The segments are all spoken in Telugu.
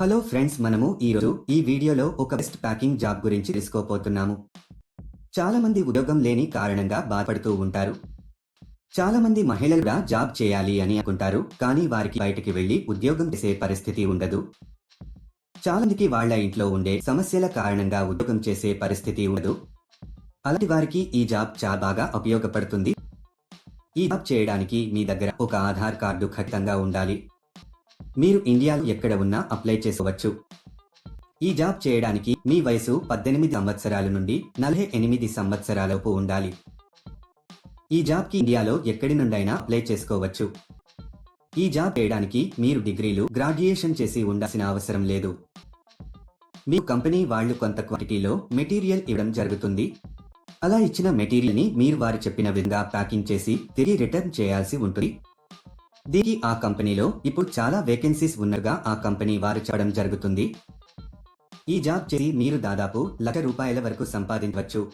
హలో ఫ్రెండ్స్ మనము ఈరోజు ఈ వీడియోలో ఒక బెస్ట్ ప్యాకింగ్ జాబ్ గురించి తెలుసుకోపోతున్నాము చాలా మంది ఉద్యోగం లేని కారణంగా బాధపడుతూ ఉంటారు. చాలా మంది మహిళలు కూడా జాబ్ చేయాలి అని అనుకుంటారు కానీ వారికి బయటికి వెళ్ళి ఉద్యోగం చేసే పరిస్థితి ఉండదు. చాలా మందికి వాళ్ళ ఇంట్లో ఉండే సమస్యల కారణంగా ఉద్యోగం చేసే పరిస్థితి ఉండదు. అలాంటి వారికి ఈ జాబ్ చాలా బాగా ఉపయోగపడుతుంది? ఈ జాబ్ చేయడానికి మీ దగ్గర ఒక ఆధార్ కార్డు ఖచ్చితంగా ఉండాలి. మీరు ఇండియాలో ఎక్కడ ఉన్నా అప్లై చేసుకోవచ్చు. ఈ జాబ్ చేయడానికి మీ వయసు పద్దెనిమిది సంవత్సరాల నుండి నలభై ఎనిమిది సంవత్సరాలపు ఉండాలి. ఈ జాబ్కి ఇండియాలో ఎక్కడి నుండైనా అప్లై చేసుకోవచ్చు. ఈ జాబ్ చేయడానికి మీరు డిగ్రీలు గ్రాడ్యుయేషన్ చేసి ఉండాల్సిన అవసరం లేదు. మీ కంపెనీ వాళ్ళు కొంత క్వాంటిటీలో మెటీరియల్ ఇవ్వడం జరుగుతుంది. అలా ఇచ్చిన మెటీరియల్ని మీరు వారు చెప్పిన విధంగా ప్యాకింగ్ చేసి తిరిగి రిటర్న్ చేయాల్సి ఉంటుంది. దీనికి ఆ కంపెనీలో ఇప్పుడు చాలా వేకెన్సీస్ ఉన్నగా ఆ కంపెనీ వారు చెప్పడం జరుగుతుంది. ఈ జాబ్ చేసి మీరు దాదాపు లక్ష రూపాయల వరకు సంపాదించవచ్చు.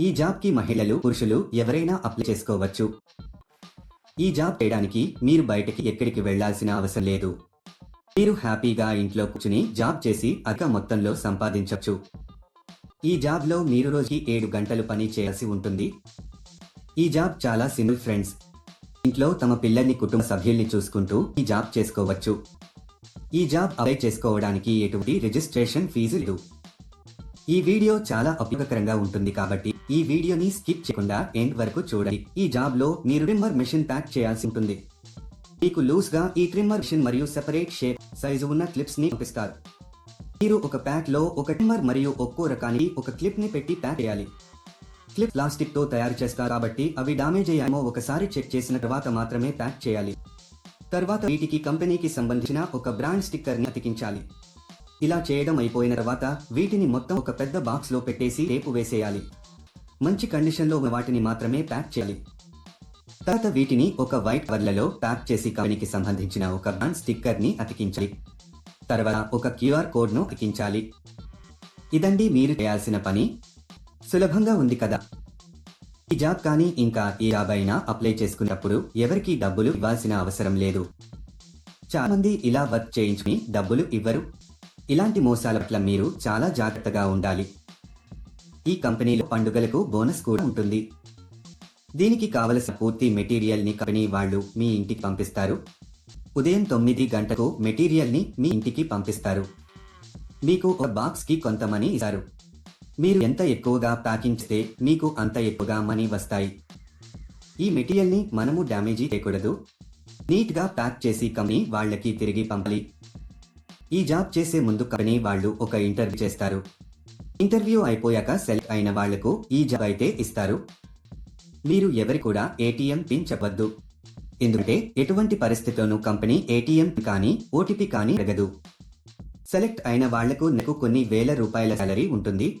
ఈ జాబ్కి మహిళలు పురుషులు ఎవరైనా అప్లై చేసుకోవచ్చు. ఈ జాబ్ చేయడానికి మీరు బయటకి ఎక్కడికి వెళ్ళాల్సిన అవసరం లేదు. మీరు హ్యాపీగా ఇంట్లో కూర్చుని జాబ్ చేసి అధిక మొత్తంలో సంపాదించవచ్చు. ఈ జాబ్లో మీరు రోజుకి ఏడు గంటలు పని చేయాల్సి ఉంటుంది. ఈ జాబ్ చాలా సింగిల్ ఫ్రెండ్స్. ఇంట్లో తమ పిల్లల్ని కుటుంబ సభ్యుల్ని చూసుకుంటూ ఈ జాబ్ చేసుకోవచ్చు. ఈ జాబ్ అప్లై చేసుకోవడానికి ఎటువంటి రిజిస్ట్రేషన్ ఫీజు లేదు. ఈ వీడియో చాలా ఉపయోగకరంగా ఉంటుంది కాబట్టి ఈ వీడియోని స్కిప్ చేయకుండా ఎండ్ వరకు చూడండి. ఈ జాబ్లో మీరు ట్రిమ్మర్ మెషిన్ ప్యాక్ చేయాల్సి ఉంటుంది. మీకు లూస్గా ఈ ట్రిమ్మర్ మెషిన్ మరియు సెపరేట్ షేప్ సైజు ఉన్న క్లిప్స్ని పంపిస్తారు మీరు ఒక ప్యాక్లో ఒక ట్రిమ్మర్ మరియు ఒక్కో రకానికి ఒక క్లిప్ని పెట్టి ప్యాక్ చేయాలి. క్లిప్ ప్లాస్టిక్తో తయారు చేస్తారు కాబట్టి అవి డామేజ్ అయ్యామో ఒకసారి చెక్ చేసిన తర్వాత మాత్రమే ప్యాక్ చేయాలి. తర్వాత వీటికి కంపెనీకి సంబంధించిన ఒక బ్రాండ్ స్టిక్కర్ని అతికించాలి. ఇలా చేయడం అయిపోయిన తర్వాత వీటిని మొత్తం ఒక పెద్ద బాక్స్లో పెట్టేసి టేపు వేసేయాలి. మంచి కండిషన్లో వాటిని మాత్రమే ప్యాక్ చేయాలి. తర్వాత వీటిని ఒక వైట్ కవర్లలో ప్యాక్ చేసి కంపెనీకి సంబంధించిన ఒక బ్రాండ్ స్టిక్కర్ని అతికించాలి. తర్వాత ఒక క్యూఆర్ కోడ్ను అతికించాలి. ఇదండి మీరు చేయాల్సిన పని. సులభంగా ఉంది కదా. ఈ జాబ్ కానీ ఇంకా ఏ జాబ్ అయినా అప్లై చేసుకున్నప్పుడు ఎవరికీ డబ్బులు ఇవ్వాల్సిన అవసరం లేదు. చాలా మంది ఇలా వర్క్ చేయించుకుని డబ్బులు ఇవ్వరు. ఇలాంటి మోసాల పట్ల మీరు చాలా జాగ్రత్తగా ఉండాలి. ఈ కంపెనీలో పండుగలకు బోనస్ కూడా ఉంటుంది. దీనికి కావలసిన పూర్తి మెటీరియల్ని కంపెనీ వాళ్ళు మీ ఇంటికి పంపిస్తారు. ఉదయం తొమ్మిది గంటకు మెటీరియల్ని మీ ఇంటికి పంపిస్తారు. మీకు ఒక బాక్స్కి కొంతమని కొంత మనీ ఇస్తారు. మీరు ఎంత ఎక్కువగా ప్యాకింగ్ చేస్తే మీకు అంత ఎక్కువగా మనీ వస్తాయి. ఈ మెటీరియల్ని మనము డ్యామేజీ చేయకూడదు. నీట్గా ప్యాక్ చేసి కంపెనీ వాళ్ళకి తిరిగి పంపాలి. ఈ జాబ్ చేసే ముందు కంపెనీ వాళ్ళు ఒక ఇంటర్వ్యూ చేస్తారు. ఇంటర్వ్యూ అయిపోయాక సెలెక్ట్ అయిన వాళ్ళకు ఈ జాబ్ అయితే ఇస్తారు. మీరు ఎవరి కూడా ఏటీఎం పిన్ చెప్పద్దు ఎందుకంటే ఎటువంటి పరిస్థితిలోనూ కంపెనీ ఏటీఎం కానీ ఓటీపీ కానీ అడగదు. సెలెక్ట్ అయిన వాళ్ళకు నెలకు కొన్ని వేల రూపాయల సాలరీ ఉంటుంది.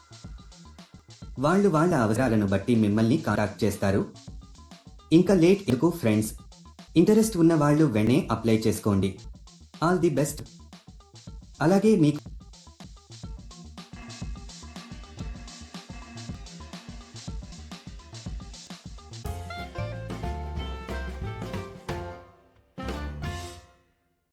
వాళ్ళు వాళ్ళ అవసరాలను బట్టి మిమ్మల్ని కాంటాక్ట్ చేస్తారు. ఇంకా లేట్ ఎందుకు ఫ్రెండ్స్ ఇంటరెస్ట్ ఉన్న వాళ్ళు వెంటనే అప్లై చేసుకోండి. ఆల్ ది బెస్ట్ అలాగే మీకు